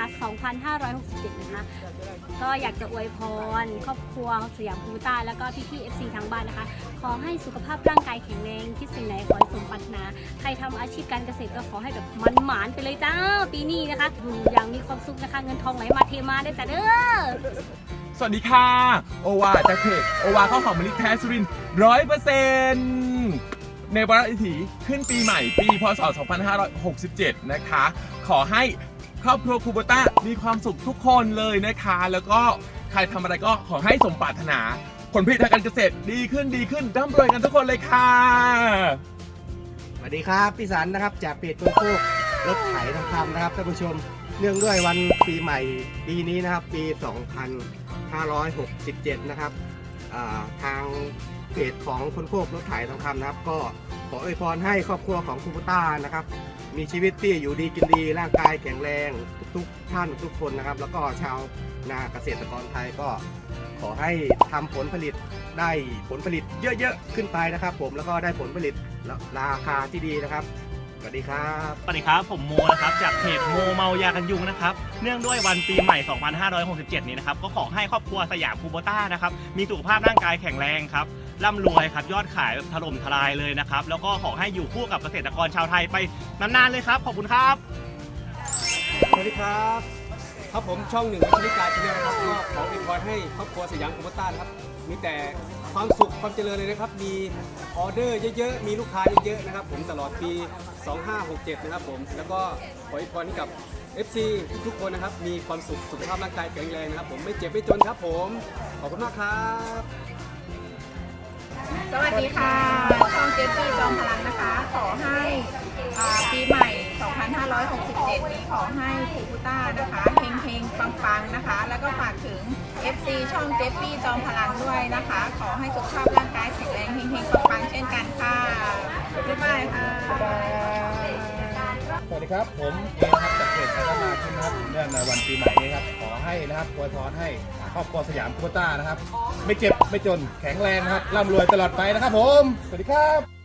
นะคะ 2567 นะคะ ก็อยากจะอวยพร ครอบครัวสยามคูต้าแล้วก็พี่ๆ FC ทางบ้านนะคะ ขอให้สุขภาพร่างกายแข็งแรง คิดสิ่งไหนขอให้สมปรารถนา ใครทำอาชีพการเกษตรก็ขอให้แบบมันหมานไปเลยจ้า ปีนี้นะคะอยู่อย่างมีความสุขนะคะ เงินทองไหลมาเทมาได้จ้ะเด้อ สวัสดีค่ะ โอวาจากเพจโอวาข้าวหอมมะลิแท้สุรินร้อยเปอร์เซ็นต์ในวาระอิถีขึ้นปีใหม่ปีพศ 2567 นะคะ ขอให้ ครอบครัวคูโบต้ามีความสุขทุกคนเลยนะคะ แล้วก็ใครทำอะไรก็ขอให้สมปรารถนา ผลผลิตทางการเกษตรดีขึ้นดีขึ้นร่ำรวยกันทุกคนเลยค่ะ สวัสดีครับพี่สันนะครับจากเพจโกโก้รถไถทองคำนะครับท่านผู้ชมเนื่องด้วยวันปีใหม่ปีนี้นะครับ ปี 2567 นะครับอ่าทางเพจของคนโคกรถไถทองคำนะครับ ก็ ขออวยพรให้ครอบครัวของคุณพุต้านะครับ มีชีวิตที่อยู่ดีกินดีร่างกายแข็งแรงทุกๆท่านทุกคนนะครับ แล้วก็ชาวนาเกษตรกรไทยก็ขอให้ทำผลผลิตได้ผลผลิตเยอะๆขึ้นไปนะครับ ผมแล้วก็ได้ผลผลิตราคาที่ดีนะครับ สวัสดีครับ สวัสดีครับผมโมนะครับจากเพจโมเมายากันยุงนะครับเนื่องด้วยวันปีใหม่ 2567 นี้นะครับก็ขอให้ครอบครัวสยามคูโบต้านะครับมีสุขภาพร่างกายแข็งแรงครับร่ำรวยครับยอดขายถล่มทลายเลยนะครับแล้วก็ขอให้อยู่คู่กับเกษตรกรชาวไทยไปนานๆเลยครับขอบคุณครับ สวัสดีครับ ครับผมช่องหนึ่งวัชริกาชาแนลนะครับก็ขออวยพรให้ครอบครัวสยามคอมพิวต้านะครับมีแต่ ความสุขความเจริญเลยนะครับ มีออเดอร์เยอะๆ มีลูกค้าเยอะๆนะครับ ผมตลอดปี 2567 นะครับผม แล้วก็ขออวยพรให้กับ FC ทุกๆคนนะครับ มีความสุขสุขภาพร่างกายแข็งแรงนะครับ ผมไม่เจ็บไม่จนครับผม ขอบคุณมากครับ สวัสดีค่ะช่องเจสซี่จอมพลังนะคะ ขอให้ 2567นี้ขอให้คูบูต้านะคะเฮงเฮงปังปังนะคะ แล้วก็ฝากถึง FC ช่องเจสซี่จอมพลังด้วยนะคะ ขอให้สุขภาพร่างกายแข็งแรงเฮงเฮงปังปังเช่นกันค่ะบ๊ายบายค่ะสวัสดีครับ ผมเองครับจากเพจพัฒนาขึ้นนะครับเนื่องในวันปีใหม่นี้ครับ ขอให้นะครับอวยพรให้ครอบครัวสยามโควต้านะครับ ไม่เจ็บไม่จนแข็งแรงนะครับร่ำรวยตลอดไปนะครับผม สวัสดีครับ